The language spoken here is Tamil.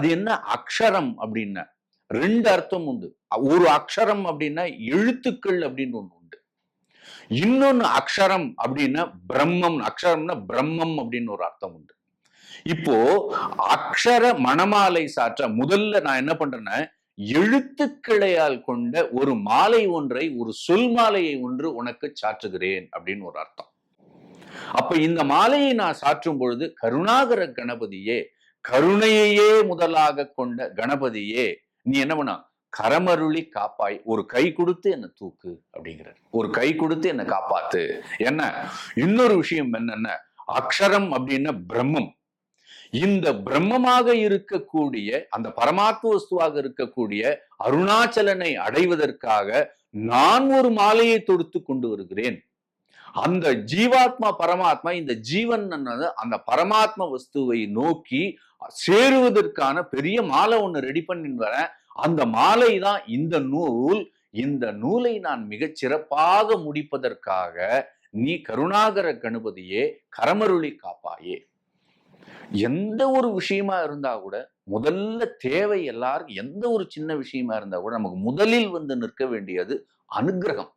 அது என்ன அக்ஷரம் அப்படின்னா ரெண்டு அர்த்தம் உண்டு. ஒரு அக்ஷரம் அப்படின்னா எழுத்துக்கள் அப்படின்னு ஒண்ணு உண்டு. இன்னொன்னு அக்ஷரம் அப்படின்னா பிரம்மம் அக்ஷரம்னா பிரம்மம் அப்படின்னு ஒரு அர்த்தம் உண்டு. இப்போ அக்ஷர மணமாலை சாற்ற முதல்ல நான் என்ன பண்றேன்னா எழுத்துக்கிளையால் கொண்ட ஒரு மாலை ஒன்றை ஒரு சொல் மாலையை ஒன்று உனக்கு சாற்றுகிறேன் அப்படின்னு ஒரு அர்த்தம். அப்ப இந்த மாலையை நான் சாற்றும் பொழுது கருணாகர கணபதியே கருணையையே முதலாக கொண்ட கணபதியே நீ என்ன பண்ணா? கரமருளி காப்பாய். ஒரு கை கொடுத்து என்ன தூக்கு அப்படிங்கிறார். ஒரு கை கொடுத்து என்ன காப்பாத்து. என்ன? இன்னொரு விஷயம் என்னன்னா அக்ஷரம் அப்படின்னா பிரம்மம். இந்த பிரம்மமாக இருக்கக்கூடிய அந்த பரமாத்ம வஸ்துவாக இருக்கக்கூடிய அருணாச்சலனை அடைவதற்காக நான் ஒரு மாலையை தொடுத்து கொண்டு வருகிறேன். அந்த ஜீவாத்மா பரமாத்மா இந்த ஜீவன் அந்த பரமாத்மா வஸ்துவை நோக்கி சேருவதற்கான பெரிய மாலை ஒண்ணு ரெடி பண்ணி வரேன். அந்த மாலை தான் இந்த நூல். இந்த நூலை நான் மிகச் சிறப்பாக முடிப்பதற்காக நீ கருணாகர கணபதியே கரமருளி காப்பாயே. எந்த ஒரு விஷயமா இருந்தா கூட முதல்ல தேவை எல்லாருக்கும் எந்த ஒரு சின்ன விஷயமா இருந்தா கூட நமக்கு முதலில் வந்து நிற்க வேண்டியது அனுக்கிரகம்